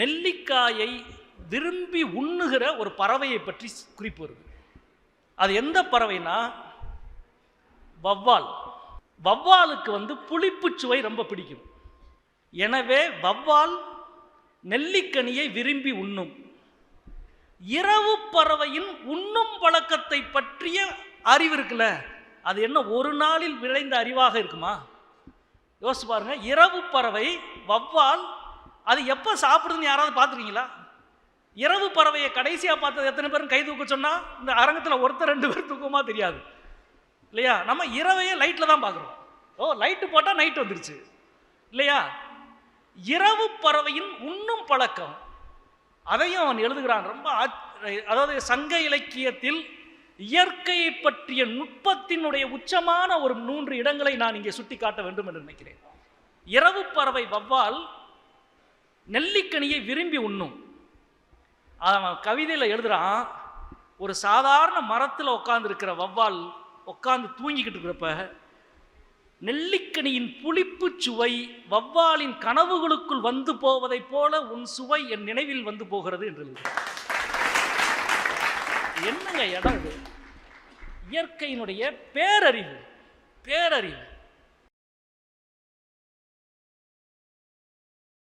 நெல்லிக்காயை விரும்பி உண்ணுகிற ஒரு பறவையை பற்றி குறிப்பு வருது அது எந்த பறவைனா வவ்வால் வவ்வாலுக்கு வந்து புளிப்புச் சுவை ரொம்ப பிடிக்கும். எனவே வவ்வால் நெல்லிக்கனியை விரும்பி உண்ணும். இரவு பறவையின் உண்ணும் பழக்கத்தை பற்றிய அறிவு இருக்குல்ல அது என்ன ஒரு நாளில் விளைந்த அறிவாக இருக்குமா? யோசிச்சு பாருங்க. இரவு பறவை வவ்வால் அது எப்போ சாப்பிடுதுன்னு யாராவது பார்த்துருக்கீங்களா? இரவு பறவையை கடைசியாக பார்த்தது எத்தனை பேரும் கை தூக்க சொன்னால் இந்த அரங்கத்தில் ஒருத்தர் ரெண்டு பேர் தூக்கமா தெரியாது. இல்லையா? நம்ம இரவையே லைட்டில் தான் பார்க்குறோம். ஓ லைட்டு போட்டால் நைட் வந்துருச்சு. இல்லையா? இரவு பறவையின் உண்ணும் பழக்கம் அதையும் அவன் எழுதுகிறான். ரொம்ப அதாவது சங்க இலக்கியத்தில் இயற்கையை பற்றிய நுட்பத்தினுடைய உச்சமான ஒரு மூன்று இடங்களை நான் இங்கே சுட்டி காட்ட வேண்டும் என்று நினைக்கிறேன். இரவு பறவை வவ்வால் நெல்லிக்கனியை விரும்பி உண்ணும். அவன் கவிதையில் எழுதுறான் ஒரு சாதாரண மரத்தில் உட்காந்துருக்கிற வவ்வால் உட்காந்து தூங்கிக்கிட்டு இருக்கிறப்ப நெல்லிக்கனியின் புளிப்பு சுவை வவ்வாலின் கனவுகளுக்குள் வந்து போவதைப் போல உன் சுவை என் நினைவில் வந்து போகிறது என்று என்னங்க இடம் இது? இயற்கையினுடைய பேரறிவு பேரறிவு.